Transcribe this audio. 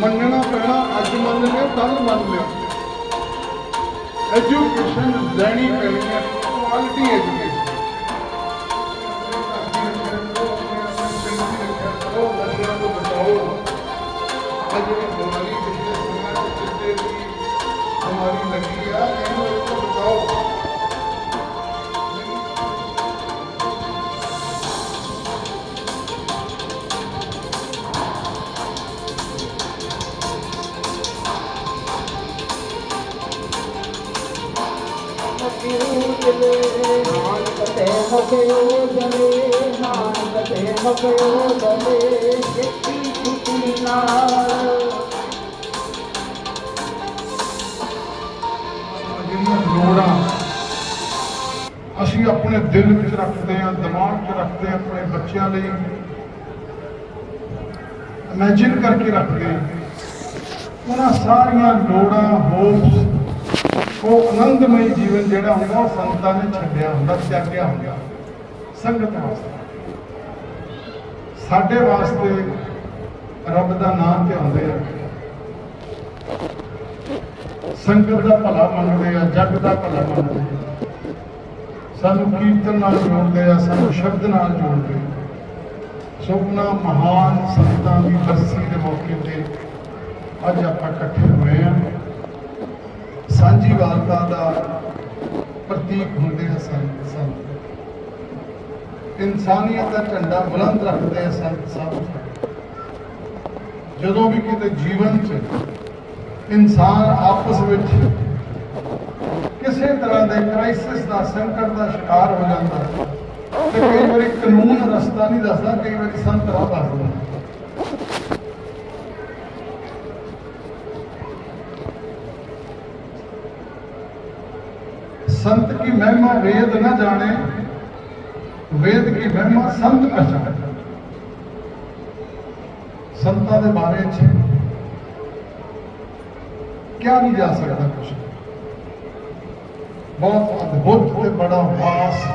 ਮੰਨਣਾ ਪੈਣਾ, ਅੱਜ ਮੰਨ ਲਿਓ ਕੱਲ ਮੰਨ ਲਿਓ ਐਜੂਕੇਸ਼ਨ ਲੈਣੀ ਪੈਣੀ ਹੈ ਕੁਆਲਿਟੀ ਐਜੂਕੇਸ਼ਨ ਹਮਾਰੀ न कटे ਅਸੀਂ ਆਪਣੇ ਦਿਲ ਵਿੱਚ ਰੱਖਦੇ ਹਾਂ, ਦਿਮਾਗ 'ਚ ਰੱਖਦੇ ਹਾਂ ਆਪਣੇ ਬੱਚਿਆਂ ਲਈ। ਇਮੇਜਿਨ ਕਰਕੇ ਰੱਖਦੇ ਹਾਂ ਉਹਨਾਂ ਸਾਰੀਆਂ ਲੋੜਾਂ ਹੋਪਸ ਉਹ ਆਨੰਦਮਈ ਜੀਵਨ ਜਿਹੜਾ ਹੁੰਦਾ, ਉਹ ਸੰਤਾਂ ਨੇ ਛੱਡਿਆ ਹੁੰਦਾ, ਤਿਆਗਿਆ ਹੁੰਦਾ, ਸੰਗਤ ਵਾਸਤੇ। ਸਾਡੇ ਵਾਸਤੇ ਰੱਬ ਦਾ ਨਾਮ ਤੇ ਆਉਂਦੇ ਆ। ਸੰਗਤ ਦਾ ਭਲਾ ਮੰਗਦੇ ਆ, ਜੱਗ ਦਾ ਭਲਾ ਮੰਗਦੇ ਆ। ਸਾਨੂੰ ਕੀਰਤਨ ਨਾਲ ਜੋੜਦੇ ਆ, ਸਾਨੂੰ ਸ਼ਬਦ ਨਾਲ ਜੋੜਦੇ ਆ। ਮਹਾਨ ਸੰਤਾਂ ਦੀ ਬਰਸੀ ਦੇ ਮੌਕੇ ਤੇ ਅੱਜ ਆਪਾਂ ਇਕੱਠੇ ਹੋਏ ਆ। ਸਾਂਝੀ ਵਾਲਤਾ ਦਾ ਪ੍ਰਤੀਕ ਹੁੰਦੇ ਆ ਸੰਤ ਸੰਤ। ਇਨਸਾਨੀਅਤ ਦਾ ਝੰਡਾ ਬੁਲੰਦ ਰੱਖਦੇ ਆ ਸੰਤ ਸਾਹਿਬ ਜਦੋਂ ਵੀ ਕਿਤੇ ਜੀਵਨ 'ਚ ਇਨਸਾਨ ਆਪਸ ਵਿੱਚ ਤਰ੍ਹਾਂ ਦੇ ਕ੍ਰਾਈਸਿਸ ਦਾ ਸੰਕਟ ਦਾ ਸ਼ਿਕਾਰ ਹੋ ਜਾਂਦਾ ਤੇ ਕਈ ਵਾਰੀ ਕਾਨੂੰਨ ਰਸਤਾ ਨਹੀਂ ਦੱਸਦਾ ਕਈ ਵਾਰੀ ਸੰਤ ਰਾਹ ਦੱਸਦਾ संत की महिमा वेद न जाने वेद की महिमा संत पहचाने ਸੰਤਾਂ ਦੇ ਬਾਰੇ ਚ ਕਿਹਾ ਨਹੀਂ ਜਾ ਸਕਦਾ ਕੁਝ ਬਹੁਤ ਅਦਭੁਤ ਤੇ ਬੜਾ ਵਾਸ